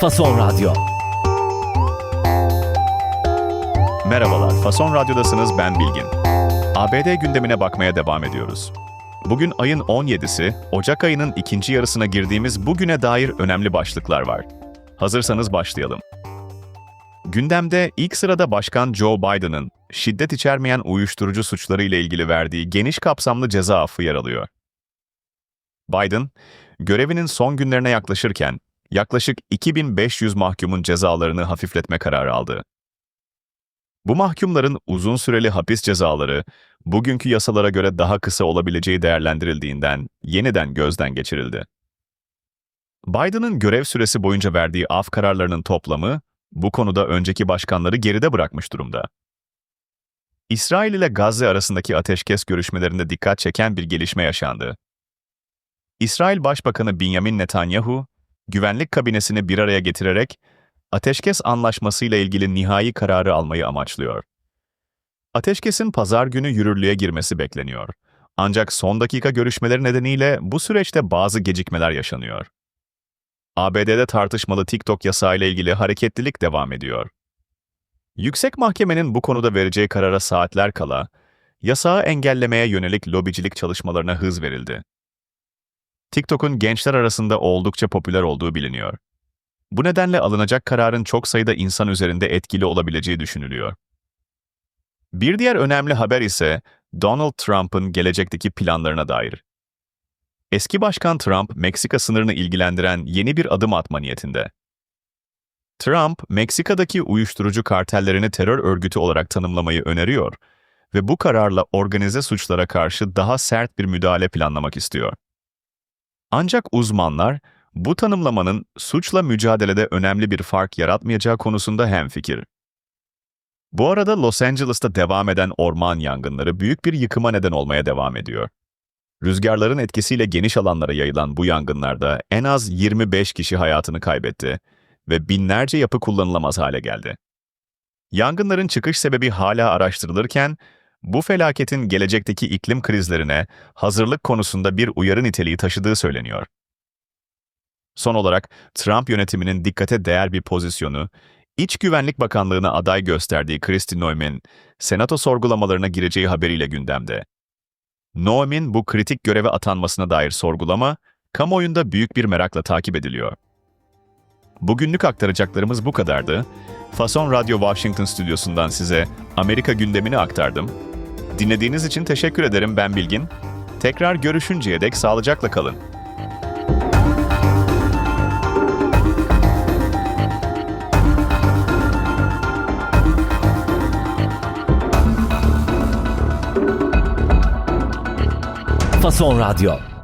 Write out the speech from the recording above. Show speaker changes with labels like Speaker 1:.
Speaker 1: Fason Radyo.
Speaker 2: Merhabalar, Fason Radyo'dasınız ben Bilgin. ABD gündemine bakmaya devam ediyoruz. Bugün ayın 17'si, Ocak ayının ikinci yarısına girdiğimiz bugüne dair önemli başlıklar var. Hazırsanız başlayalım. Gündemde ilk sırada Başkan Joe Biden'ın şiddet içermeyen uyuşturucu suçları ile ilgili verdiği geniş kapsamlı ceza affı yer alıyor. Biden, görevinin son günlerine yaklaşırken yaklaşık 2500 mahkumun cezalarını hafifletme kararı aldı. Bu mahkumların uzun süreli hapis cezaları, bugünkü yasalara göre daha kısa olabileceği değerlendirildiğinden yeniden gözden geçirildi. Biden'ın görev süresi boyunca verdiği af kararlarının toplamı, bu konuda önceki başkanları geride bırakmış durumda. İsrail ile Gazze arasındaki ateşkes görüşmelerinde dikkat çeken bir gelişme yaşandı. İsrail Başbakanı Benjamin Netanyahu, güvenlik kabinesini bir araya getirerek ateşkes anlaşmasıyla ilgili nihai kararı almayı amaçlıyor. Ateşkesin pazar günü yürürlüğe girmesi bekleniyor. Ancak son dakika görüşmeleri nedeniyle bu süreçte bazı gecikmeler yaşanıyor. ABD'de tartışmalı TikTok yasağıyla ilgili hareketlilik devam ediyor. Yüksek Mahkemenin bu konuda vereceği karara saatler kala, yasağı engellemeye yönelik lobicilik çalışmalarına hız verildi. TikTok'un gençler arasında oldukça popüler olduğu biliniyor. Bu nedenle alınacak kararın çok sayıda insan üzerinde etkili olabileceği düşünülüyor. Bir diğer önemli haber ise Donald Trump'ın gelecekteki planlarına dair. Eski Başkan Trump, Meksika sınırını ilgilendiren yeni bir adım atma niyetinde. Trump, Meksika'daki uyuşturucu kartellerini terör örgütü olarak tanımlamayı öneriyor ve bu kararla organize suçlara karşı daha sert bir müdahale planlamak istiyor. Ancak uzmanlar, bu tanımlamanın suçla mücadelede önemli bir fark yaratmayacağı konusunda hemfikir. Bu arada Los Angeles'ta devam eden orman yangınları büyük bir yıkıma neden olmaya devam ediyor. Rüzgarların etkisiyle geniş alanlara yayılan bu yangınlarda en az 25 kişi hayatını kaybetti ve binlerce yapı kullanılamaz hale geldi. Yangınların çıkış sebebi hala araştırılırken, bu felaketin gelecekteki iklim krizlerine hazırlık konusunda bir uyarı niteliği taşıdığı söyleniyor. Son olarak Trump yönetiminin dikkate değer bir pozisyonu, İç Güvenlik Bakanlığı'na aday gösterdiği Kristi Noem'in senato sorgulamalarına gireceği haberiyle gündemde. Noem'in bu kritik göreve atanmasına dair sorgulama, kamuoyunda büyük bir merakla takip ediliyor. Bugünlük aktaracaklarımız bu kadardı. Fason Radyo Washington stüdyosundan size Amerika gündemini aktardım. Dinlediğiniz için teşekkür ederim ben Bilgin. Tekrar görüşünceye dek sağlıcakla kalın.
Speaker 1: Fason Radyo.